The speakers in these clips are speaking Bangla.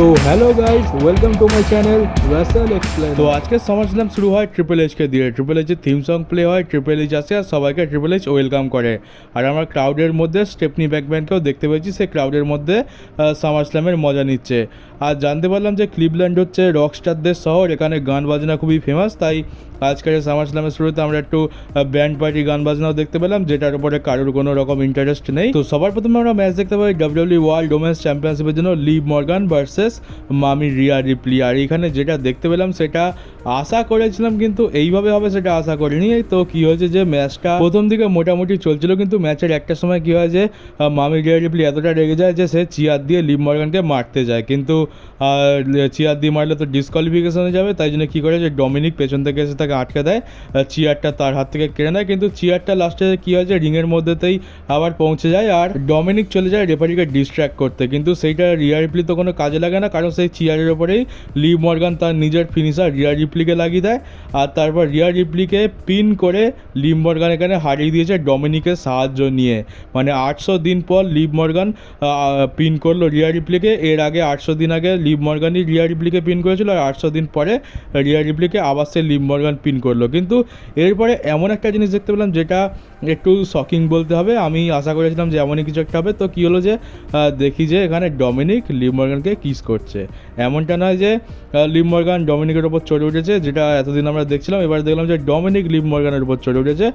তো hello guys welcome to my channel Rasel explain তো আজকে সামার স্ল্যাম শুরু হয় ট্রিপল এইচকে দিয়ে। ট্রিপল এইচের থিম সং প্লে হয় ট্রিপল এইচ আসে আর সবাইকে ট্রিপল এইচ ওয়েলকাম করে। আর আমরা ক্রাউডের মধ্যে স্টেপনি ব্যাকব্যান্ডকেও দেখতে পেয়েছি, সে ক্রাউডের মধ্যে সামার স্ল্যামের মজা নিচ্ছে। আর জানতে পারলাম যে ক্লিভল্যান্ড হচ্ছে রক স্টারদের শহর, এখানে গান বাজনা খুবই ফেমাস তাই আজকের সামার স্ল্যামের শুরুতে আমরা একটু ব্যান্ড পার্টি গান বাজনাও দেখতে পেলাম, যেটার উপরে কারোর কোনো রকম ইন্টারেস্ট নেই। তো সবার প্রথমে আমরা ম্যাচ দেখতে পাই ডাব্লিউডব্লিউ ওয়ার্ল্ড ওমেন্স চ্যাম্পিয়নশিপের জন্য লিভ মর্গান ভার্সেস মামি রিয়া রিপ্লি আর এখানে যেটা দেখতে পেলাম সেটা আশা করেছিলাম কিন্তু এইভাবে হবে সেটা আশা করিনি। তো কি হয়েছে যে ম্যাচটা প্রথম দিকে মোটামুটি চলছিল, কিন্তু ম্যাচের একটা সময় কি হয় যে মামি রিয়া রিপ্লি এতটা রেগে যায় যে সে চেয়ার দিয়ে লিভ মর্গানকে মারতে যায়। কিন্তু চেয়ার দিয়ে মারলে তো ডিসকোয়ালিফিকেশনে যাবে, তাই জন্য কী করে যে ডমিনিক পেছন থেকে এসে তাকে আটকে দেয় চেয়ারটা তার হাত থেকে কেড়ে নেয়। কিন্তু চেয়ারটা লাস্টে কী হয় যে, রিংয়ের মধ্যেতেই আবার পৌঁছে যায় আর ডমিনিক চলে যায় রেফারিকে ডিস্ট্র্যাক্ট করতে। কিন্তু সেইটা রিয়া রিপ্লি তো কোনো কাজে লাগে না, কারণ সেই চেয়ারের ওপরেই লিভ মর্গান তার নিজের ফিনিশার রিয়া রিপ্লিকে লাগিয়ে দেয়। আর তারপর রিয়া রিপ্লিকে পিন করে লিভ মর্গান এখানে হারিয়ে দিয়েছে ডমিনিকের সাহায্য নিয়ে। মানে আটশো দিন পর লিভ মর্গান পিন করল রিয়া রিপ্লিকে এর আগে আটশো দিন আগে লিভ মর্গানই রিয়া রিপ্লিকে পিন করেছিল আর আটশো দিন পরে রিয়া রিপ্লিকে আবার সে লিভ মর্গান পিন করল। কিন্তু এরপরে এমন একটা জিনিস দেখতে পেলাম যেটা একটু শকিং বলতে হবে। আমি আশা করেছিলাম যে এমনই কিছু একটা হবে। তো কী হলো যে দেখি যে এখানে ডমিনিক লিভ মর্গানকে কিস করছে। এমনটা নয় যে লিভ মর্গান ডমিনিকের ওপর চড়ে উঠেছে। যেটা এতদিন আমরা দেখছিলাম, এবার দেখলাম যে ডমিনিক লিভ মর্গানের উপর চড়ে উঠেছে।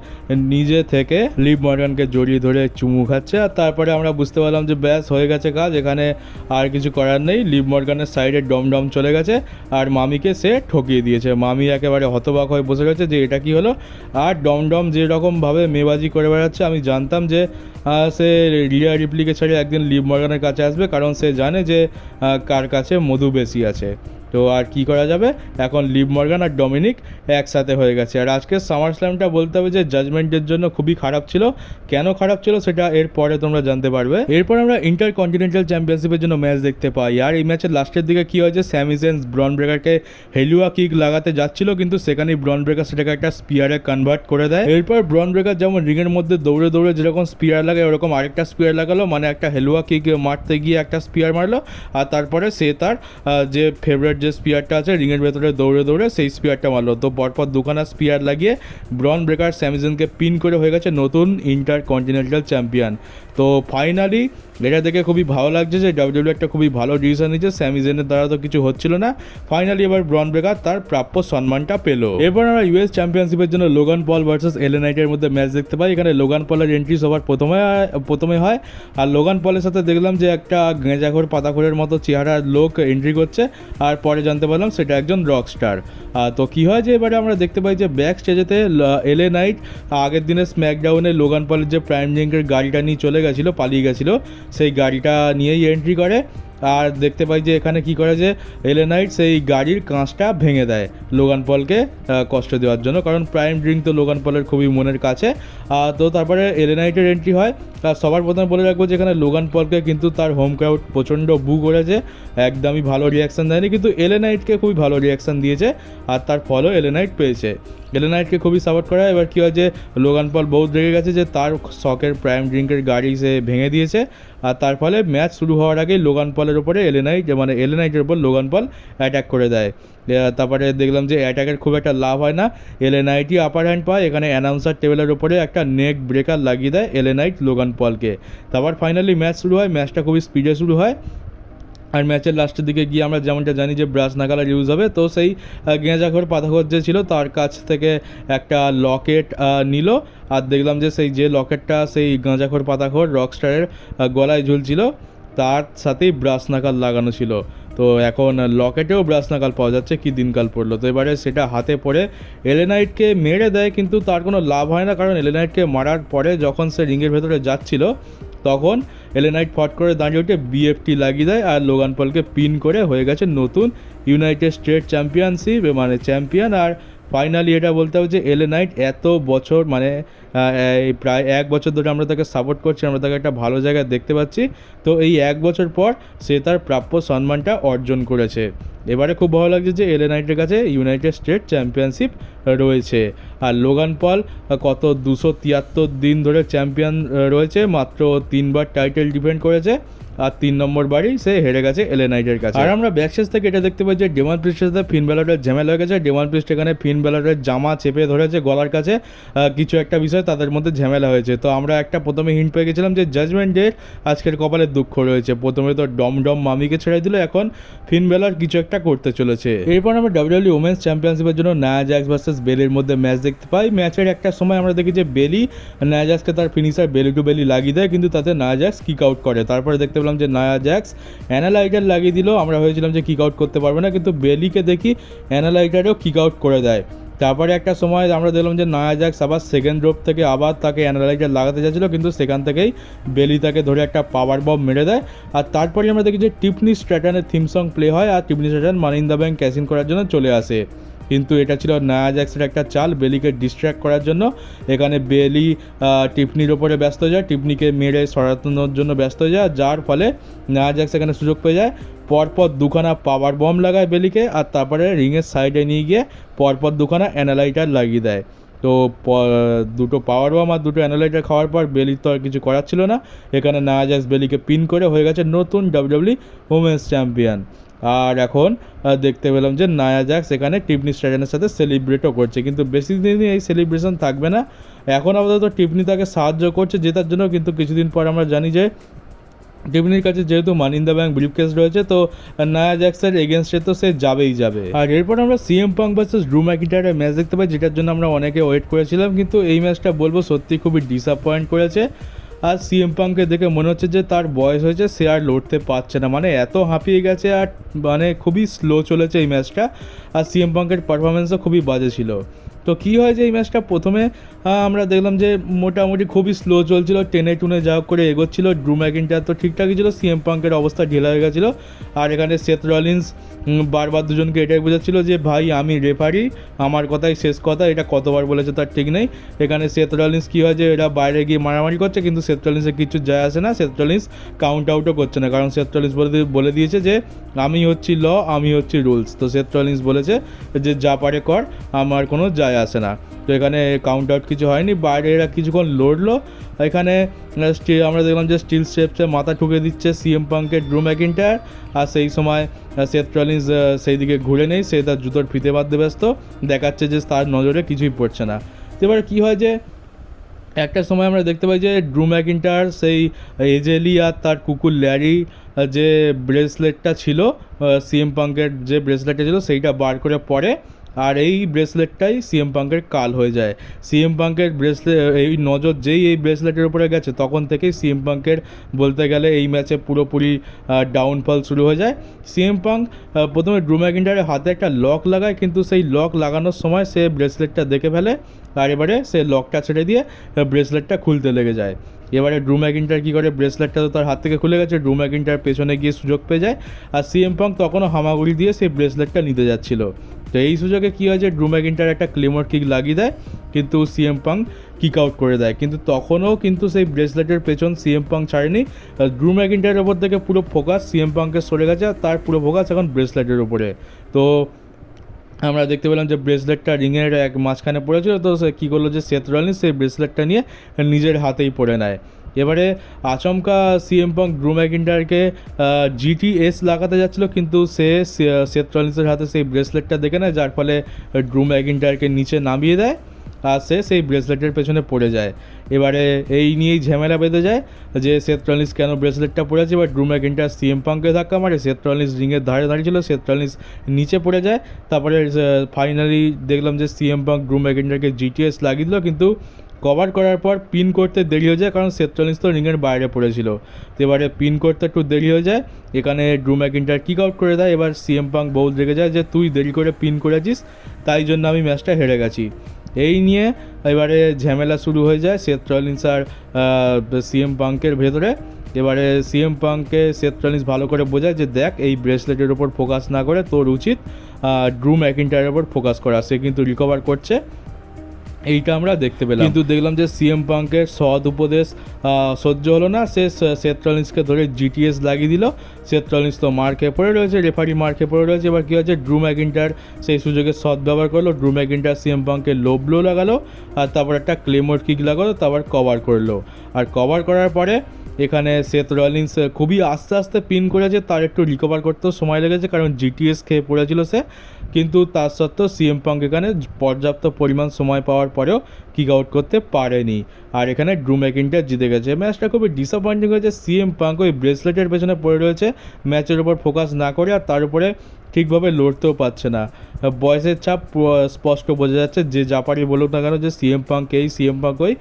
নিজে থেকে লিভ মর্গানকে জড়িয়ে ধরে চুমু খাচ্ছে, আর তারপরে আমরা বুঝতে পারলাম যে ব্যাস, হয়ে গেছে কাজ, এখানে আর কিছু করার নেই। লিভ মর্গানের সাইডে ডমডম চলে গেছে, আর মামিকে সে ঠকিয়ে দিয়েছে। মামি একেবারে হতবাক হয়ে বসে গেছে যে এটা কি হলো? আর ডমডম যেরকমভাবে মেবাজি করে বেড়াচ্ছে, আমি জানতাম যে সে রিয়া রিপ্লিকে একদিন লিপ মর্গানের কাছে আসবে, কারণ সে জানে যে কার কাছে মধু বেশি আছে। তো আর কি করা যাবে? এখন লিভ মর্গান আর ডমিনিক একসাথে হয়ে গেছে। আর আজকের সামার স্ল্যামটা বলতে হবে যে, জাজমেন্টের জন্য খুবই খারাপ ছিল। কেন খারাপ ছিল সেটা এর পরে তোমরা জানতে পারবে। এরপর আমরা ইন্টার কন্টিনেন্টাল চ্যাম্পিয়নশিপের জন্য ম্যাচ দেখতে পাই। আর এই ম্যাচের লাস্টের দিকে কী হয়েছে? স্যামিসেন্স ব্রন ব্রেকারকে হেলুয়া কিক লাগাতে যাচ্ছিল, কিন্তু সেখানেই ব্রন ব্রেকার সেটাকে একটা স্পিয়ারে কনভার্ট করে দেয়। এরপর ব্রন ব্রেকার যেমন রিংয়ের মধ্যে দৌড়ে দৌড়ে যেরকম স্পিয়ার লাগে, ওরকম আরেকটা স্পিয়ার লাগালো। মানে একটা হেলুয়া কিক মারতে গিয়ে একটা স্পিয়ার মারলো। আর তারপরে সে তার যে ফেভারিট যে স্পিয়ারটা আছে, রিংয়ের ভেতরে দৌড়ে দৌড়ে সেই স্পিয়ারটা মারলো। তো পরপর দুখানা স্পিয়ার লাগিয়ে ব্রন ব্রেকার স্যামসনকে পিন করে হয়ে গেছে নতুন ইন্টার কন্টিনেন্টাল চ্যাম্পিয়ন। তো ফাইনালি এটা দেখে খুবই ভালো লাগছে যে ডাব্লিউডব্লিউ একটা খুবই ভালো ডিসিশন নিচ্ছে স্যামিজেনের দ্বারা তো কিছু হচ্ছিল না। ফাইনালি এবার ব্রন ব্রেকার তার প্রাপ্য সম্মানটা পেল। এবার আমরা ইউএস চ্যাম্পিয়নশিপের জন্য লোগান পল ভার্সেস এলেনাইটের মধ্যে ম্যাচ দেখতে পাই। এখানে লোগান পলের এন্ট্রি সবার প্রথমে প্রথমে হয়। আর লোগান পলের সাথে দেখলাম যে একটা গেঁজাঘর পাতাখোরের মতো চেহারার লোক এন্ট্রি করছে। আর পরে জানতে পারলাম সেটা একজন রক স্টার তো কী হয় যে এবারে আমরা দেখতে পাই যে ব্যাক স্টেজেতে এলে নাইট আগের দিনে স্ম্যাকডাউনে লোগান পলের যে প্রাইম জিঙ্কের গাড়িটা নিয়ে চলে গেছিল, পালিয়ে গেছিল, সেই গাড়িটা নিয়েই এন্ট্রি করে। আর দেখতে পাই যে এখানে কি করে যে এলেনাইট সেই গাড়ির কাঁচটা ভেঙে দেয় লোগান পলকে কষ্ট দেওয়ার জন্য। কারণ প্রাইম ড্রিঙ্ক তো লোগান পলের খুবই মনের কাছে। তো তারপরে এলেনাইটের এন্ট্রি হয়। আর সবার প্রথমে বলে রাখব যে এখানে লোগান পলকে কিন্তু তার হোম ক্রাউড প্রচণ্ড বু করেছে। একদমই ভালো রিয়াকশান দেয়নি, কিন্তু এলেনাইটকে খুবই ভালো রিয়াকশান দিয়েছে। আর তার ফলও এলেনাইট পেয়েছে। এলেনাইটকে খুবই সাপোর্ট করা। এবার কী হয় যে লোগান পল বহুত রেগে গেছে যে, তার শখের প্রাইম ড্রিঙ্কের গাড়ি সে ভেঙে দিয়েছে। আর তার ফলে ম্যাচ শুরু হওয়ার আগেই লোগান পলের ওপরে এলেনাইট মানে এলেনাইটের ওপর লোগান পল অ্যাটাক করে দেয়। তারপরে দেখলাম যে অ্যাটাকের খুব একটা লাভ হয় না। এলেনাইটই আপার হ্যান্ড পায়। এখানে অ্যানাউন্সার টেবিলের ওপরে একটা নেক ব্রেকার লাগিয়ে দেয় এলেনাইট লোগান পলকে তারপর ফাইনালি ম্যাচ শুরু হয়। ম্যাচটা খুবই স্পিডে শুরু হয়। আর ম্যাচের লাস্টের দিকে গিয়ে আমরা যেমনটা জানি যে ব্রাশ নাগালার ইউজ হবে, তো সেই গেঁজাঘর পাথাঘর যে ছিল তার কাছ থেকে একটা লকেট নিল। আর দেখলাম যে সেই যে লকেটটা সেই গাঁজাখোর পাতাখোর রকস্টারের গলায় ঝুলছিল। তার সাথেই ব্রাশ নাগাল লাগানো ছিল। তো এখন লকেটেও ব্রাশ নাগাল পাওয়া যাচ্ছে, কি দিনকাল পড়ল। তো এবারে সেটা হাতে পড়ে এলেনাইটকে মেরে দেয়, কিন্তু তার কোনো লাভ হয় না। কারণ এলেনাইটকে মারার পরে যখন সে রিংয়ের ভেতরে যাচ্ছিল, তখন এলেনাইট ফট করে দাঁড়িয়ে উঠে বিএফটি লাগিয়ে দেয় আর লোগান পলকে পিন করে হয়ে গেছে নতুন ইউনাইটেড স্টেট চ্যাম্পিয়নশিপ মানে চ্যাম্পিয়ন আর ফাইনালি এটা বলতে হবে যে এলে নাইট এত বছর মানে প্রায় এক বছর ধরে আমরা তাকে সাপোর্ট করছি, আমরা তাকে একটা ভালো জায়গায় দেখতে পাচ্ছি। তো এই এক বছর পর সে তার প্রাপ্য সম্মানটা অর্জন করেছে। এবারে খুব ভালো লাগছে যে এলে নাইটের কাছে ইউনাইটেড স্টেট চ্যাম্পিয়নশিপ রয়েছে। আর লোগান পল কত দুশো তিয়াত্তর দিন ধরে চ্যাম্পিয়ন রয়েছে, মাত্র তিনবার টাইটেল ডিফেন্ড করেছে। আর তিন নম্বর বাড়ি, সে হেরে গেছে এলে নাইটের কাছে। আর আমরা ব্যাকশেষ থেকে এটা দেখতে পাই যে ডেমান প্রিস্টের সাথে ফিন বেলারের ঝামেলা হয়ে গেছে। ডেমান প্রিস্ট এখানে ফিন বেলারের জামা চেপে ধরেছে গলার কাছে। কিছু একটা বিষয় তাদের মধ্যে ঝামেলা হয়েছে। তো আমরা একটা প্রথমে হিন্ট পেয়ে গেছিলাম যে জাজমেন্ট ডে আজকের কপালে দুঃখ রয়েছে। প্রথমে তো ডম ডম মামিকে ছেড়ে দিল, এখন ফিন বেলার কিছু একটা করতে চলেছে। এরপর আমরা ডাব্লিউডব্লিউ ওমেন্স চ্যাম্পিয়নশিপের জন্য নায়াজাক্স ভার্সেস বেলির মধ্যে ম্যাচ দেখতে পাই। ম্যাচের একটা সময় আমরা দেখি যে বেলি নায়াজাক্সকে তার ফিনিশার বেলি টু বেলি লাগিয়ে দেয়, কিন্তু তাতে নায়াজাক্স কিক আউট করে। তারপরে দেখতে পেলাম যে নায়াজাক্স অ্যানালাইটার লাগিয়ে দিল আমরা ভেবেছিলাম যে কিক আউট করতে পারবে না, কিন্তু বেলিকে দেখি অ্যানালাইটারও কিক আউট করে দেয়। তারপরে একটা সময় আমরা দেখলাম যে নয়া জ্যাক্স আবার সেকেন্ড ড্রপ থেকে আবার তাকে অ্যানালাইটার লাগাতে যাচ্ছিল কিন্তু সেখান থেকেই বেলি তাকে ধরে একটা পাওয়ার বম মেরে দেয়। আর তারপরে আমরা দেখি যে টিপনি স্ট্র্যাটানের থিম সং প্লে হয়, আর Tiffany Stratton money in the bank cash in করার জন্য চলে আসে। কিন্তু এটা ছিল নায়াজাক্সের একটা চাল বেলিকে ডিস্ট্র্যাক্ট করার জন্য। এখানে বেলি আহ, টিফনির ওপরে ব্যস্ত হয়ে যায় টিফনিকে মেরে সরানোর জন্য ব্যস্ত হয়ে যায় যার ফলে নায়াজাক্স এখানে সুযোগ পেয়ে যায়। পরপর দুখানা পাওয়ার বম লাগায় বেলিকে আর তারপরে রিংয়ের সাইডে নিয়ে গিয়ে পরপর দুখানা অ্যানালাইটার লাগিয়ে দেয়। তো দুটো পাওয়ার বম আর দুটো অ্যানালাইটার খাওয়ার পর বেলি তো আর কিছু করার ছিল না। এখানে নায়াজাক্স বেলিকে পিন করে হয়ে গেছে নতুন ডাব্লিউডব্লিউ ওমেন্স চ্যাম্পিয়ন আর এখন দেখতে পেলাম যে নায়াজাক্স এখানে টিপনি স্ট্যাডেনের সাথে সেলিব্রেটও করছে। কিন্তু বেশি দিনই এই সেলিব্রেশন থাকবে না। এখন আপাতত টিপনি তাকে সাহায্য করছে, জেতার জন্য। কিন্তু কিছুদিন পর আমরা জানি যে টিপনির কাছে যেহেতু money in the bank briefcase রয়েছে, তো নায়া জ্যাক্সের এগেনস্টে তো সে যাবেই যাবে। আর এরপর আমরা সিএম পাং ভার্সেস ড্রু ম্যাকিটারের ম্যাচ দেখতে পাই, যেটার জন্য আমরা অনেকে ওয়েট করেছিলাম। কিন্তু এই ম্যাচটা বলব সত্যি খুবই ডিসঅ্যাপয়েন্ট করেছে। আর সিএম পাংকে দেখে মনে হচ্ছে যে তার বয়স হয়েছে, সে আর লড়তে পারছে না। মানে এত হাঁপিয়ে গেছে আর মানে খুবই স্লো চলেছে এই ম্যাচটা আর সিএম পাংকের পারফরমেন্সও খুবই বাজে ছিল। তো কী হয় যে এই ম্যাচটা প্রথমে আমরা দেখলাম যে মোটামুটি খুবই স্লো চলছিল, টেনে টুনে যা করে এগোচ্ছিল ড্রু ম্যাকিনটা তো ঠিকঠাকই ছিল সিএম পাঙ্কের অবস্থা ঢিলা হয়ে গেছিল, আর এখানে সেথ রলিন্স বারবার দুজনকে এটাই বোঝাচ্ছিল যে, ভাই, আমি রেফারি আমার কথাই শেষ কথা, এটা কতবার বলেছে তার ঠিক নেই। এখানে সেথ রলিন্স কী হয় যে, এরা বাইরে গিয়ে মারামারি করছে, কিন্তু সেথ রলিন্সের কিছু যায় আসে না সেথ রলিন্স কাউন্ট আউটও করছে না, কারণ সেথ রলিন্স বলে দিয়েছে যে, আমি হচ্ছি ল আমি হচ্ছি রুলস তো সেথ রলিন্স বলেছে যে, যা পারে কর, আমার কোনো যায় আসে না। তো এখানে কাউন্ট আউট কিছু হয়নি, বাইরে এরা কিছুক্ষণ লড়লো। এখানে আমরা দেখলাম যে স্টিল স্টেপসে মাথা ঠুকে দিচ্ছে সিএম পাঙ্কের ড্রু ম্যাকিনটার আর সেই সময় সেথ রলিন্স সেই দিকে ঘুরে নেই, সে তার জুতোর ফিতে বাঁধতে ব্যস্ত। দেখাচ্ছে যে তার নজরে কিছুই পড়ছে না। এবার কী হয় যে, একটা সময় আমরা দেখতে পাই যে ড্রু ম্যাকিন্টার সেই এজেলি আর তার কুকুর ল্যারি যে ব্রেসলেটটা ছিল সিএম পাঙ্কের যে ব্রেসলেটটা ছিল, সেইটা বার করে পরে আর এই ব্রেসলেটটাই সিএম পাঙ্কের কাল হয়ে যায়। সিএম পাঙ্কের ব্রেসলেট এই নজর যেই এই ব্রেসলেটের উপরে গেছে, তখন থেকেই সিএম পাঙ্কের বলতে গেলে এই ম্যাচে পুরোপুরি ডাউনফল শুরু হয়ে যায়। সিএম পাঙ্ক প্রথমে ড্রু ম্যাকিন্টারের হাতে একটা লক লাগায়, কিন্তু সেই লক লাগানোর সময় সে ব্রেসলেটটা দেখে ফেলে, আর এবারে সে লকটা ছেড়ে দিয়ে ব্রেসলেটটা খুলতে লেগে যায়। এবারে ড্রু ম্যাকিন্টার কী করে ব্রেসলেটটা তো তার হাত থেকে খুলে গেছে ড্রু ম্যাকিন্টার পেছনে গিয়ে সুযোগ পেয়ে যায়। আর সিএম পাঙ্ক তখনও হামাগুড়ি দিয়ে সেই ব্রেসলেটটা নিতে যাচ্ছিল। তো এই সুযোগে কী হয় যে ড্রু ম্যাকিন্টার একটা ক্লিমার কিক লাগিয়ে দেয়, কিন্তু সিএম পাঙ্ক কিক আউট করে দেয়। কিন্তু তখনও কিন্তু সেই ব্রেসলেটের পেছন সিএম পাঙ্ক ছাড়েনি। ড্রু ম্যাকিন্টারের ওপর থেকে পুরো ফোকাস সিএম পাঙ্কের সরে গেছে, আর তার পুরো ফোকাস এখন ব্রেসলেটের উপরে। তো আমরা দেখতে পেলাম যে ব্রেসলেটটা রিংয়ের এক মাঝখানে পড়েছিল, তো সে কী করল যে সেথ রলিন্স সেই ব্রেসলেটটা নিয়ে নিজের হাতেই পড়ে নেয়। এবারে আচমকা সিএম পং ড্রু ম্যাকিন্টারকে জিটিএস লাগাতে যাচ্ছিল, কিন্তু সে, সে- সেথ রলিন্সের হাতে সেই ব্রেসলেটটা দেখে নেয়, যার ফলে ড্রু ম্যাকিন্টারকে নিচে নামিয়ে দেয়, আর সে সেই ব্রেসলেটের পেছনে পড়ে যায়। এবারে এই নিয়েই ঝামেলা বেঁধে যায় যে সেথ রলিন্স কেন ব্রেসলেটটা পড়েছে এবার ড্রু ম্যাকিন্টার সিএম পাঙ্কে ধাক্কা মারে সেথ রলিন্স রিংয়ের ধারে দাঁড়িয়ে ছিল সেথ রলিন্স নিচে পড়ে যায়, তারপরে ফাইনালি দেখলাম যে সিএম পাঙ্ক ড্রু ম্যাকিন্টারকে জিটিএস লাগিয়ে দিল, কিন্তু কভার করার পর পিন করতে দেরি হয়ে যায়, কারণ রলিন্স তো রিংয়ের বাইরে পড়েছিল। তো এবারে পিন করতে একটু দেরি হয়ে যায়, এখানে ড্রু ম্যাকিন্টার কিক আউট করে দেয়, এবার সিএম পাঙ্ক বহুত রেগে যায় যে, তুই দেরি করে পিন করেছিস, তাই জন্য আমি ম্যাচটা হেরে গেছি। এই নিয়ে এবারে ঝামেলা শুরু হয়ে যায় রলিন্স আর সিএম পাঙ্কের ভেতরে। এবারে সিএম পাঙ্ককে রলিন্স ভালো করে বোঝায় যে, দেখ, এই ব্রেসলেটের ওপর ফোকাস না করে তোর উচিত ড্রু ম্যাকিন্টারের ওপর ফোকাস করা। সে কিন্তু রিকভার করছে। এইটা আমরা দেখতে পেলাম। কিন্তু দেখলাম যে সিএম পাঙ্কের সৎ উপদেশ সহ্য হলো না। সে সেট্রলিন্সকে ধরে জিটিএস লাগিয়ে দিল। সেথ রলিন্স তো মার খেয়ে পড়ে রয়েছে রেফারি মার খেয়ে পড়ে রয়েছে। এবার কী হয়েছে? ড্রু ম্যাকিন্টার সেই সুযোগে সৎ ব্যবহার করল। ড্রু ম্যাকিন্টার সিএম পাঙ্কে লো লাগালো আর তারপর একটা ক্লেমোর কিক লাগালো, তারপর কভার করল। আর কভার করার পরে এখানে সেথ রলিন্স খুবই আস্তে আস্তে পিন করেছে। তার একটু রিকভার করতেও সময় লেগেছে, কারণ জিটিএস খেয়ে পড়েছিল সে। কিন্তু তার সত্ত্বেও সিএম পাঙ্ক এখানে পর্যাপ্ত পরিমাণ সময় পাওয়ার পরেও কিক আউট করতে পারেনি। আর এখানে ড্রু ম্যাকিনটা জিতে গেছে। ম্যাচটা খুবই ডিসঅ্যাপয়েন্টিং হয়েছে। সিএম পাঙ্ক ওই ব্রেসলেটের পেছনে পড়ে রয়েছে। ম্যাচের উপর ফোকাস না করে আর তার উপরে ঠিকভাবে লড়তেও পারছে না। বয়সের চাপ স্পষ্ট বোঝা যাচ্ছে। যে জাপারি বলুক না কেন যে সিএম পাঙ্ক এই সিএম পাঙ্ক ওই,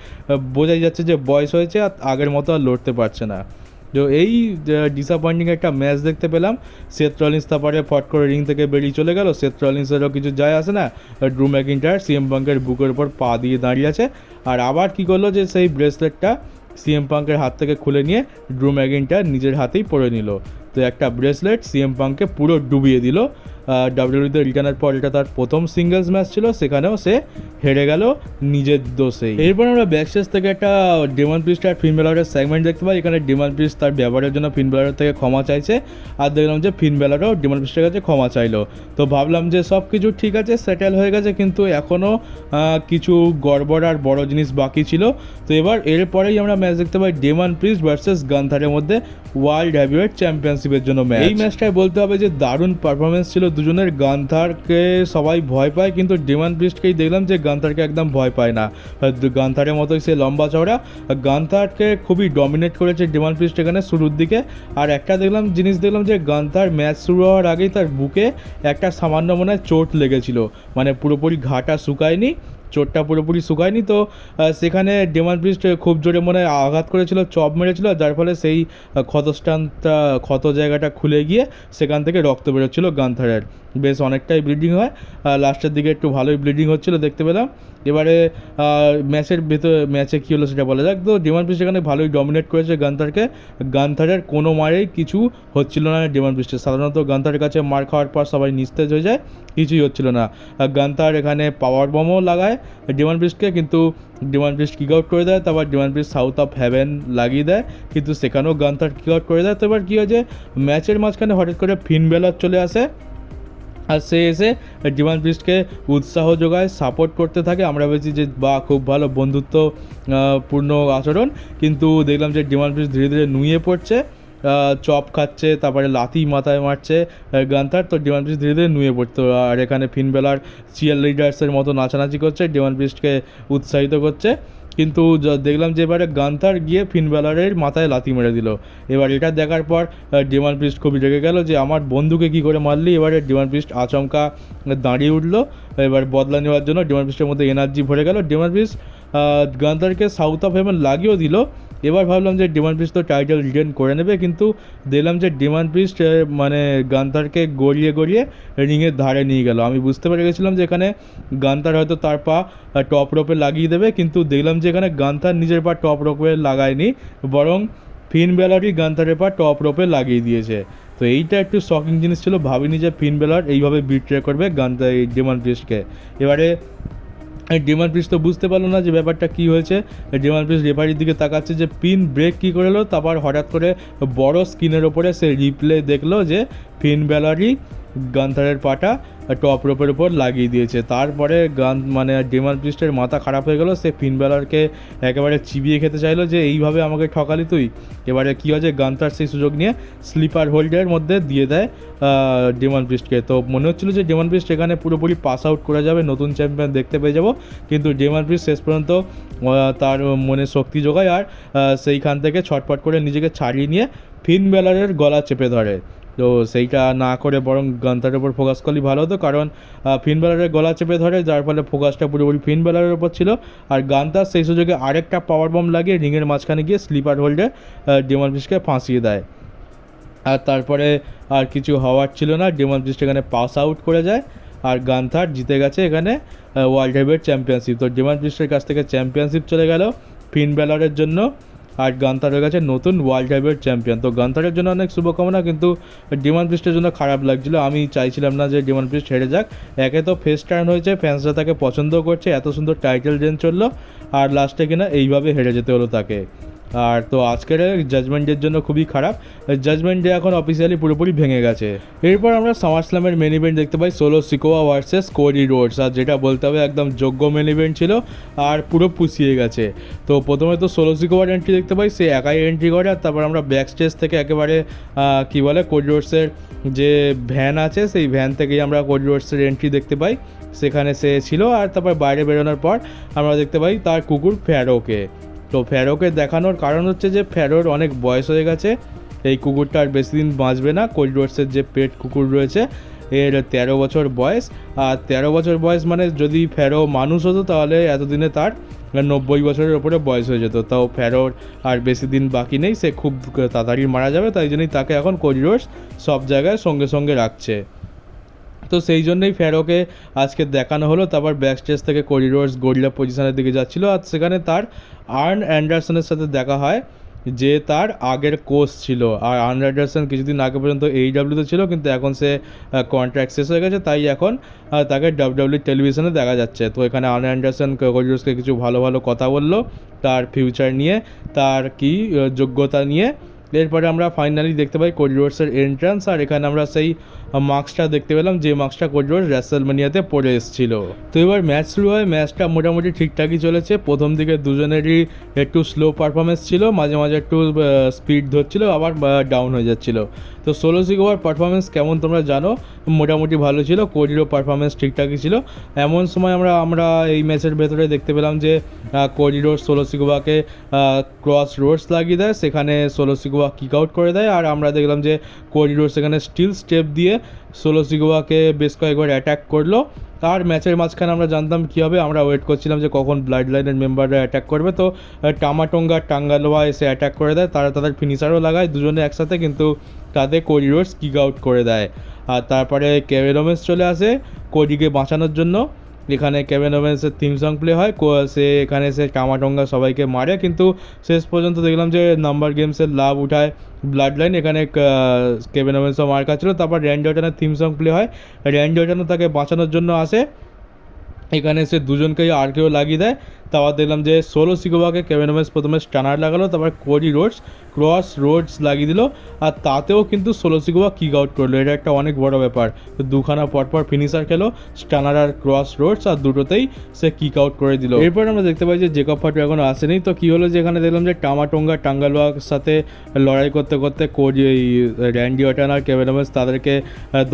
বোঝাই যাচ্ছে যে বয়স হয়েছে আর আগের মতো আর লড়তে পারছে না। তো এই ডিসঅ্যাপয়েন্টিং একটা ম্যাচ দেখতে পেলাম। সেথ রলিন্স তারপরে ফট করে রিং থেকে বেরিয়ে চলে গেল। সেথ রলিন্সেরও কিছু যায় আসে না। ড্রু ম্যাকিনটার সিএম পাঙ্কের বুকের উপর পা দিয়ে দাঁড়িয়ে আছে। আর আবার কি করল যে সেই ব্রেসলেটটা সিএম পাঙ্কের হাত থেকে খুলে নিয়ে ড্রু ম্যাকিনটার নিজের হাতেই পরে নিল। তো একটা ব্রেসলেট সিএম পাঙ্ককে পুরো ডুবিয়ে দিল। ডাব্লিউতে রিটার্নের পর এটা তার প্রথম সিঙ্গেলস ম্যাচ ছিল, সেখানেও সে হেরে গেল নিজের দোষেই। এরপর আমরা ব্যাকস্টেজ থেকে একটা ডিমান প্রিস্ট আর ফিন বেলারের সেগমেন্ট দেখতে পাই, এখানে ডিমান প্রিস্ট তার ব্যবহারের জন্য ফিন থেকে ক্ষমা চাইছে, আর দেখলাম যে ফিন বেলারও ডিমান প্রিস্টের কাছে ক্ষমা চাইলো। তো ভাবলাম যে সব কিছু ঠিক আছে সেটেল হয়ে গেছে, কিন্তু এখনও কিছু গড়বড় আর বড় জিনিস বাকি ছিল। তো এবার এরপরেই আমরা ম্যাচ দেখতে পাই ডেমান প্রিস্ট ভার্সেস গান্থারের মধ্যে ওয়ার্ল্ড হ্যাভিওয়েট চ্যাম্পিয়নশিপের জন্য ম্যাচ এই ম্যাচটায় বলতে হবে যে দারুণ পারফরমেন্স ছিল দুজনের গান্থারকে সবাই ভয় পায়, কিন্তু ডিমান ব্রিস্টকেই দেখলাম যে গান্থারকে একদম ভয় পায় না। গান্থারের মতোই সে লম্বা চওড়া। গান্থারকে খুবই ডমিনেট করেছে ডিমান ব্রিস্ট এখানে শুরুর দিকে। আর একটা দেখলাম, জিনিস দেখলাম যে গান্থার ম্যাচ শুরু হওয়ার আগেই তার বুকে একটা সামান্য মনে চোট লেগেছিল। মানে পুরোপুরি ঘাটা শুকায়নি। চোটটা পুরোপুরি শুকায়নি তো সেখানে ডেমান প্রিস্ট খুব জোরে মনে আঘাত করেছিল, চপ মেরেছিল, যার ফলে সেই ক্ষতস্থানটা, ক্ষত জায়গাটা খুলে গিয়ে সেখান থেকে রক্ত বেরোচ্ছিল গান্থারের বেশ অনেকটাই ব্লিডিং হয় লাস্টের দিকে একটু ভালোই ব্লিডিং হচ্ছিল দেখতে পেলাম। এবারে ম্যাচের ভেতর ম্যাচে কী হলো সেটা বলা যাক। তো ডেমান প্রিস্ট এখানে ভালোই ডমিনেট করেছে গান্থারকে গান্থারের কোনো মারেই কিছু হচ্ছিল না ডেমান প্রিস্টের সাধারণত গান্থারের কাছে মার খাওয়ার পর সবাই নিস্তেজ হয়ে যায়, কিছুই হচ্ছিল না। গান্থার এখানে পাওয়ার বমও লাগায় ডেমান প্রিস্টকে কিন্তু ডেমান প্রিস্ট কিক আউট করে দেয় তারপর Damian Priest South of Heaven লাগিয়ে দেয় কিন্তু সেখানেও গান্থার কিক আউট করে দেয়। তো এবার কী হয়েছে ম্যাচের মাঝখানে হঠাৎ করে ফিন বেলার চলে আসে আর সে এসে ডিমান প্রিস্টকে উৎসাহ যোগায় সাপোর্ট করতে থাকে। আমরা ভেবেছি যে বা খুব ভালো বন্ধুত্ব আহ, পূর্ণ আচরণ কিন্তু দেখলাম যে ডিমান প্রিস্ট ধীরে ধীরে নুয়ে পড়ছে। চপ খাচ্ছে, তারপরে লাথি মাথায় মারছে গান্থার তো ডিমান প্রিস্ট ধীরে ধীরে নুয়ে পড়তো। আর এখানে ফিনবেলার চিয়ার লিডার্সের মতো নাচানাচি করছে ডিমান প্রিস্টকে উৎসাহিত করছে। কিন্তু দেখলাম যে এবারে গান্থার গিয়ে ফিনবেলারের মাথায় লাথি মেরে দিল। এবার এটা দেখার পর ডিমান প্রিস্ট খুবই রেগে গেল যে, আমার বন্ধুকে কি করে মারলি? এবারে ডিমান প্রিস্ট আচমকা দাঁড়িয়ে উঠল। এবার বদলা নেওয়ার জন্য ডিমান প্রিস্টের মধ্যে এনার্জি ভরে গেল। ডিমান প্রিস্ট গান্থারকে সাউথ অফ হেভেন লাগিয়েও দিল। এবার ভাবলাম যে ডিমান্ড প্রিস্ট তো টাইটেল রিটেন করে নেবে কিন্তু দেখলাম যে ডিমান্ড আহ, মানে গান্থারকে গড়িয়ে গড়িয়ে রিংয়ের ধারে নিয়ে গেল। আমি বুঝতে পেরে গেছিলাম যে এখানে গান্তার হয়তো তার পা টপ রোপে লাগিয়ে দেবে কিন্তু দেখলাম যে এখানে গান্থার নিজের পা টপ রোপে লাগায়নি বরং ফিন বেলারই গান্থারের পা টপ রোপে লাগিয়ে দিয়েছে। তো এইটা একটু শকিং জিনিস ছিল ভাবিনি যে ফিন বেলার এইভাবে বিট্রে করবে গান্থা এই ডিমান প্রিস্টকে এবারে ডিমান প্রিস তো বুঝতে পারল না যে ব্যাপারটা কি হয়েছে। ডেমার প্রিস রেফারির দিকে তাকাচ্ছে যে পিন ব্রেক কী করে এলো তারপর হঠাৎ করে বড় স্ক্রিনের ওপরে সে রিপ্লে দেখল যে ফিন ব্যালারি গান্থারের পাটা টপ রোপের উপর লাগিয়ে দিয়েছে। তারপরে গান মানে ডিমান প্রিস্টের মাথা খারাপ হয়ে গেল। সে ফিন ব্যালারকে একেবারে চিবিয়ে খেতে চাইলো যে, এইভাবে আমাকে ঠকালি তুই? এবারে কী হয়েছে গান্থার সেই সুযোগ নিয়ে স্লিপার হোল্ডের মধ্যে দিয়ে দেয় ডিমান প্রিস্টকে তো মনে হচ্ছিল যে ডিমান প্রিস্ট এখানে পুরোপুরি পাস আউট করে যাবে, নতুন চ্যাম্পিয়ন দেখতে পেয়ে যাব। কিন্তু ডিমান প্রিস্ট শেষ পর্যন্ত তার মনে শক্তি যোগায় আর সেইখান থেকে ছটপট করে নিজেকে ছাড়িয়ে নিয়ে ফিন বেলারের গলা চেপে ধরে। তো সেইটা না করে বরং গান্থারের উপর ফোকাস করলেই ভালো হতো। কারণ আহ, ফিন বেলারের গলা চেপে ধরে যার ফলে ফোকাসটা পুরোপুরি ফিন বেলারের উপর ছিল। আর গান্থার সেই সুযোগে আরেকটা পাওয়ার বম লাগিয়ে রিংয়ের মাঝখানে গিয়ে স্লিপার হোল্ডে ডিমান প্রিস্টকে ফাঁসিয়ে দেয়। আর তারপরে আর কিছু হওয়ার ছিল না ডেমন প্রিস্ট এখানে পাস আউট করে যায়। আর গান্থার জিতে গেছে এখানে ওয়ার্ল্ড হেভিওয়েট চ্যাম্পিয়নশিপ তো ডেমন প্রিস্টের কাছ থেকে চ্যাম্পিয়নশিপ চলে গেল ফিন ব্যালারের জন্য। আর গান্তার হয়ে গেছে নতুন ওয়ার্ল্ড টাইপের চ্যাম্পিয়ন তো গান্তারের জন্য অনেক শুভকামনা, কিন্তু ডিমান প্রিস্টের জন্য খারাপ লাগছিল। আমি চাইছিলাম না যে ডিমান প্রিস্ট হেরে যাক। একে তো ফেস টার্ন হয়েছে ফ্যান্সরা তাকে পছন্দ করছে, এত সুন্দর টাইটেল জেন চলল, আর লাস্টে কিনা এইভাবে হেরে যেতে হলো তাকে। আর তো আজকের জাজমেন্টের জন্য খুবই খারাপ। জাজমেন্ট ডে এখন অফিসিয়ালি পুরোপুরি ভেঙে গেছে। এরপর আমরা সামার স্ল্যামের মেন ইভেন্ট দেখতে পাই Solo Sikoa versus Cody Rhodes আর যেটা বলতে হবে, একদম যোগ্য মেন ইভেন্ট ছিল আর পুরো পুষিয়ে গেছে। তো প্রথমে তো সোলো সিকোয়ার এন্ট্রি দেখতে পাই, সে একাই এন্ট্রি করে। আর তারপর আমরা ব্যাক স্টেজ থেকে একেবারে কি বলে কোরি রোডসের যে ভ্যান আছে, সেই ভ্যান থেকেই আমরা কোরি রোডসের এন্ট্রি দেখতে পাই। সেখানে সে ছিল। আর তারপর বাইরে বেরোনোর পর আমরা দেখতে পাই তার কুকুর ফ্যারোকে তো ফ্যারোকে দেখানোর কারণ হচ্ছে যে ফ্যারোর অনেক বয়স হয়ে গেছে। এই কুকুরটা আর বেশি দিন বাঁচবে না। কোরিডোর্সের যে পেট কুকুর রয়েছে, এর তেরো বছর বয়স। আর তেরো বছর বয়স মানে যদি ফ্যারো মানুষ হতো, তাহলে এতদিনে তার নব্বই বছরের ওপরে বয়স হয়ে যেত। তাও ফ্যারোর আর বেশি দিন বাকি নেই। সে খুব তাড়াতাড়ি মারা যাবে। তাই জন্যই তাকে এখন কোরিডোর্স সব জায়গায় সঙ্গে সঙ্গে রাখছে। তো সেই জন্যই ফেরোকে আজকে দেখানো হলো। তারপর ব্যাক স্টেজ থেকে করিডোর্স গরিলা পজিশনের দিকে যাচ্ছিল আর সেখানে তার আর্ন অ্যান্ডারসনের সাথে দেখা হয়, যে তার আগের কোচ ছিল। আর আর্ন অ্যান্ডারসন কিছুদিন আগে পর্যন্ত এই ডাব্লিউতে ছিল, কিন্তু এখন সে কন্ট্রাক্ট শেষ হয়ে গেছে। তাই এখন তাকে ডাব্লিউ টেলিভিশনে দেখা যাচ্ছে। তো এখানে আর্ন অ্যান্ডারসন করিডোর্সকে কিছু ভালো ভালো কথা বলল তার ফিউচার নিয়ে, তার কি যোগ্যতা নিয়ে। এরপরে আমরা ফাইনালি দেখতে পাই কোরিডোর্সের এন্ট্রান্স আর এখানে আমরা সেই মার্কসটা দেখতে পেলাম যে মার্কসটা কোরিডোর্স র্যাসেলমানিয়াতে পড়ে এসেছিল। তো এবার ম্যাচ শুরু হয় ম্যাচটা মোটামুটি ঠিকঠাকই চলেছে। প্রথম দিকে দুজনেরই একটু স্লো পারফরমেন্স ছিল, মাঝে মাঝে একটু স্পিড ধরছিল, আবার ডাউন হয়ে যাচ্ছিল। তো ষোলো সিগোবার পারফরমেন্স কেমন তোমরা জানো? মোটামুটি ভালো ছিল কোরিরও পারফরমেন্স ঠিকঠাকই ছিল। এমন সময় আমরা আমরা এই ম্যাচের ভেতরে দেখতে পেলাম যে কোরিডোর ষোলো সিগোবাকে ক্রস রোডস লাগিয়ে দেয়। সেখানে ষোলো সিগোবা কিক আউট করে দেয়। আর আমরা দেখলাম যে কোরিডোর সেখানে স্টিল স্টেপ দিয়ে ষোলো সিগোয়াকে বেশ কয়েকবার অ্যাট্যাক করল। তার ম্যাচের মাঝখানে আমরা জানতাম কী হবে, আমরা ওয়েট করছিলাম যে কখন ব্লাড লাইনের মেম্বাররা অ্যাট্যাক করবে। তো টামাটোঙ্গা টাঙ্গালোয়া এসে অ্যাট্যাক করে দেয়, তারা তাদের ফিনিশারও লাগায়, দুজনে একসাথে কিন্তু তাদের কোরিডোর্স কিক আউট করে দেয়। আর তারপরে কেভেরোমেন্স চলে আসে কোডিকে বাঁচানোর জন্য। এখানে কেভেন ওভেন্সের থিম সং প্লে হয়, কো- সে এখানে সে কামাটঙ্গা সবাইকে মারে। কিন্তু শেষ পর্যন্ত দেখলাম যে নাম্বার গেমসের লাভ উঠায় ব্লাড লাইন এখানে কেভেন ওভেন্সও মার কাছিল তারপর র্যান্ড অটানের থিম সং প্লে হয়। র্যান্ড অটানও তাকে বাঁচানোর জন্য আসে। এখানে সে দুজনকেই আর কেউ লাগিয়ে দেয়। তারপর দেখলাম যে সোলো সিকোবাকে কেভেন প্রথমে স্টানার লাগালো, তারপর কোডি রোডস ক্রস রোডস লাগিয়ে দিল, আর তাতেও কিন্তু ষোলো সিকোবা কিক আউট করল। এটা একটা অনেক বড় ব্যাপার। দুখানা পরপর ফিনিশার খেলো স্টানার আর ক্রস রোডস আর দুটোতেই সে কিক আউট করে দিল। এরপর আমরা দেখতে পাই যে জেকব ফাটু এখনও আসেনি। তো কী হলো যে এখানে দেখলাম যে টামাটোঙ্গা টাঙ্গালোয়ার সাথে লড়াই করতে করতে কোডি এই র্যান্ডি অটান আর কেভেন তাদেরকে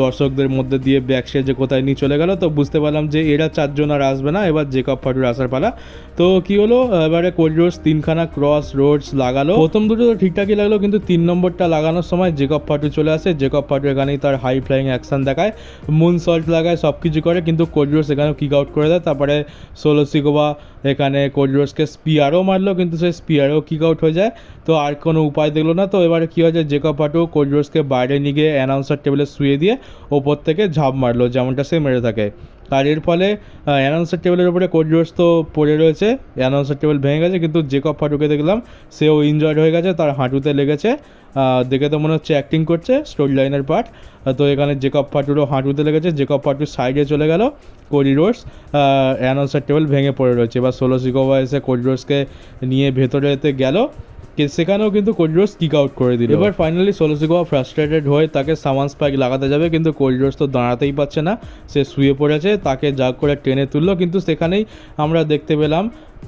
দর্শকদের মধ্যে দিয়ে ব্যাক যে কোথায় নিয়ে চলে গেল। তো বুঝতে পারলাম যে এরা চারজন আর আসবে না। এবার জেকব ফাটুর আসার পালা। তো কি হলো? এবারে কোরিডোর্স তিনখানা ক্রস রোডস লাগালো। প্রথম দুটো তো ঠিকঠাকই লাগল, কিন্তু তিন নম্বরটা লাগানোর সময় জেকব ফাটু চলে আসে। জেকব ফাটু এখানেই তার হাই ফ্লাইং অ্যাকশন দেখায়। মুন সল্ট লাগায় সব কিছু করে, কিন্তু কোরিডোর্স এখানেও কিক আউট করে দেয়। তারপরে সোলো সিগোবা এখানে কোরিডোর্সকে স্পিয়ারও মারলো, কিন্তু সেই স্পিয়ারও কিক আউট হয়ে যায়। তো আর কোনো উপায় দেখল না। তো এবারে কী হয়েছে? জেকব ফাটু কোরিডোর্সকে বাইরে নিয়ে গিয়ে অ্যানাউন্সার টেবিলে শুয়ে দিয়ে ওপর থেকে ঝাঁপ মারলো, যেমনটা সে মেরে থাকে। আর এর ফলে অ্যানাউন্সার টেবিলের উপরে কোরিডোর্স তো পড়ে রয়েছে অ্যানাউন্সার টেবিল ভেঙে গেছে, কিন্তু জেকব ফাটুকে দেখলাম, সেও ইনজয়েড হয়ে গেছে, তার হাঁটুতে লেগেছে। দেখে তো মনে হচ্ছে অ্যাক্টিং করছে স্টোরি লাইনের পার্ট তো এখানে জেকব ফাটুরও হাঁটুতে লেগেছে জেকব ফাটুর সাইডে চলে গেল কোরিডোর্স অ্যানাউন্সার টেবিল ভেঙে পড়ে রয়েছে। এবার ষোলো সিকোবা এসে কোরিডোর্সকে নিয়ে ভেতরেতে গেল। সেখানেও কিন্তু কোরিডোর্স কিক আউট করে দিল। এবার ফাইনালি সোলোসিকোয়া ফ্রাস্ট্রেটেড হয়ে তাকে সামান স্পাইক লাগাতে যাবে, কিন্তু কোরিডোর্স তো দাঁড়াতেই পারছে না। সে শুয়ে পড়েছে, তাকে যা করে টেনে তুললো, কিন্তু সেখানেই আমরা দেখতে পেলাম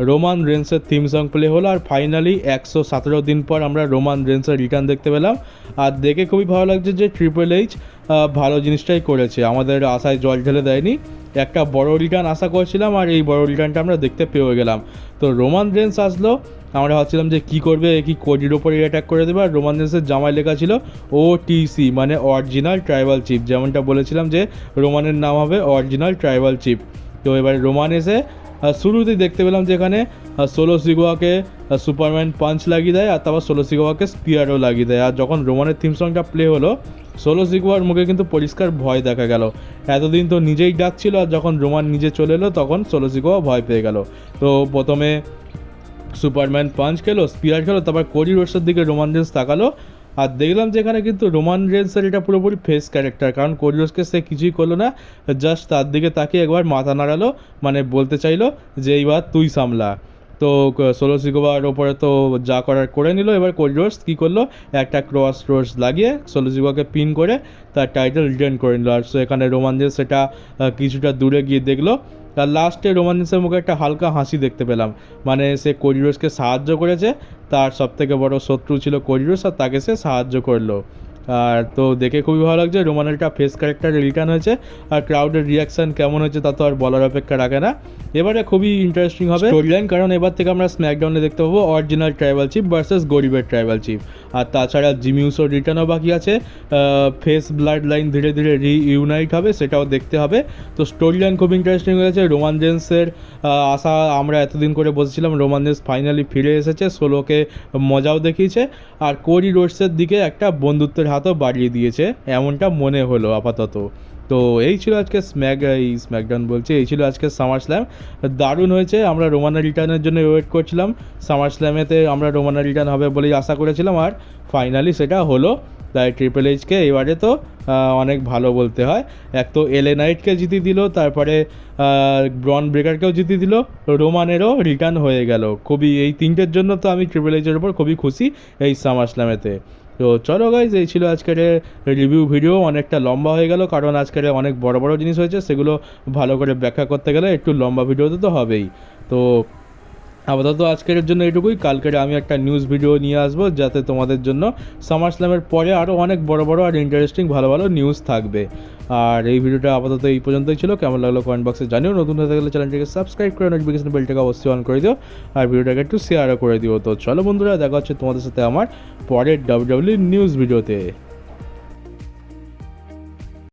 রোমান রেন্সের থিম সং প্লে হলো, আর ফাইনালি একশো সতেরো দিন পর আমরা রোমান রেন্সের রিটার্ন দেখতে পেলাম। আর দেখে খুবই ভালো লাগছে যে ট্রিপল এইচ ভালো জিনিসটাই করেছে। আমাদের আশায় জল ঢেলে দেয়নি। একটা বড় রিটার্ন আশা করছিলাম, আর এই বড় রিটার্নটা আমরা দেখতে পেয়ে গেলাম। তো রোমান রেন্স আসলো আমরা ভাবছিলাম যে কি করবে, কি কোডির ওপরে অ্যাটাক করে দেবে, আর রোমান রেন্সের জামায় লেখা ছিল ও টিসি মানে অরিজিনাল ট্রাইবাল চিফ যেমনটা বলেছিলাম যে রোমানের নাম হবে অরিজিনাল ট্রাইবাল চিফ তো এবার রোমান এসে শুরুতেই দেখতে পেলাম যে এখানে সোলো সিগোয়াকে সুপারম্যান পাঞ্চ লাগিয়ে দেয়, আর তারপর সোলো সিগোয়াকে স্পিয়ারও লাগিয়ে দেয়। আর যখন রোমানের থিম সংটা প্লে হলো সোলো সিগোয়ার মুখে কিন্তু পরিষ্কার ভয় দেখা গেল। এতদিন তো নিজেই ডাকছিল, আর যখন রোমান নিজে চলে এলো, তখন সোলো সিগোয়া ভয় পেয়ে গেল। তো প্রথমে সুপারম্যান পাঞ্চ খেলো স্পিয়ার খেলো, তারপর কোরি রোডসের দিকে রোমান রেন্স তাকালো। আর দেখলাম যে এখানে কিন্তু রোমান রেন্সের এটা পুরোপুরি ফেস ক্যারেক্টার, কারণ কোরিডোসকে সে কিছুই করল না, জাস্ট তার দিকে তাকিয়ে একবার মাথা নাড়ালো মানে বলতে চাইলো যে এইবার তুই সামলা। তো ষোলো সিগোবার ওপরে তো যা করার করে নিল, এবার কোরিডোর্স কী করল, একটা ক্রস রোস লাগিয়ে ষোলো সিগোকে পিন করে তার টাইটেল রিটার্ন করে নিল। আর সো এখানে রোমানদের সেটা কিছুটা দূরে গিয়ে দেখল। তার লাস্টে রোমান্সের মুখে একটা হালকা হাসি দেখতে পেলাম। মানে সে করিরোসকে সাহায্য করেছে, তার সবথেকে বড় শত্রু ছিল কোরিরোস আর তাকে সে সাহায্য করল। আর তো দেখে খুবই ভালো লাগছে রোমানেরটা ফেস ক্যারেক্টার রিটার্ন হয়েছে আর ক্রাউডের রিয়াকশন কেমন হয়েছে তা তো আর বলার অপেক্ষা রাখে না। এবারে খুবই ইন্টারেস্টিং হবে। স্টোরিলাইন কারণ এবার থেকে আমরা স্ম্যাকডাউনে দেখতে পাবো অরিজিনাল ট্রাইবাল চিফ ভার্সেস গরিবের ট্রাইবাল চিফ আর তাছাড়া জিমিউসও রিটার্নও বাকি আছে ফেস ব্লাড লাইন ধীরে ধীরে রিইউনাইট হবে সেটাও দেখতে হবে। তো স্টোরি লাইন খুব ইন্টারেস্টিং হয়েছে রোমান জেন্সের আশা আমরা এতদিন করে বসেছিলাম রোমান জেন্স ফাইনালি ফিরে এসেছে সোলোকে মজাও দেখিয়েছে। আর কোরি রোডসের দিকে একটা বন্ধুত্বের হাতও বাড়িয়ে দিয়েছে, এমনটা মনে হলো আপাতত। তো এই ছিল আজকে স্ম্যাক এই স্ম্যাকডাউন বলছে, এই ছিল আজকে সামার স্ল্যাম। দারুণ হয়েছে, আমরা রোমানা রিটার্নের জন্য ওয়েট করছিলাম। সামার স্ল্যামেতে আমরা রোমানা রিটার্ন হবে বলেই আশা করেছিলাম, আর ফাইনালি সেটা হলো। তাই ট্রিপল এইচকে এবারে তো অনেক ভালো বলতে হয়। এক তো এলে নাইটকে জিতিয়ে দিল, তারপরে ব্রন ব্রেকারকেও জিতিয়ে দিল, রোমানেরও রিটার্ন হয়ে গেল। খুবই, এই তিনটের জন্য তো আমি ট্রিপল এইচের উপর খুবই খুশি এই সামার স্ল্যামেতে। তো চলো গাইজ এই ছিল আজকের রিভিউ ভিডিও অনেকটা লম্বা হয়ে গেল, কারণ আজকের অনেক বড় বড় জিনিস হয়েছে, সেগুলো ভালো করে ব্যাখ্যা করতে গেলে একটু লম্বা ভিডিওতে তো হবেই। তো আপাতত আজকের জন্য এটুকুই কালকের আমি একটা নিউজ ভিডিও নিয়ে আসব, যাতে তোমাদের জন্য সামার স্ল্যামের পরে আরও অনেক বড় বড় আর ইন্টারেস্টিং ভালো ভালো নিউজ থাকবে। আর এই ভিডিওটা আপাতত এই পর্যন্তই ছিল। কেমন লাগল কমেন্ট বক্সে জানিও। নতুন হয়ে থাকলে চ্যানেলটিকে সাবস্ক্রাইব করে নোটিফিকেশন বেলটাকে অবশ্যই অন করে দিও। আর ভিডিওটাকে একটু শেয়ারও করে দিও। তো চলো বন্ধুরা, দেখা হচ্ছে তোমাদের সাথে আমার পরের ডাব্লিউ নিউজ ভিডিওতে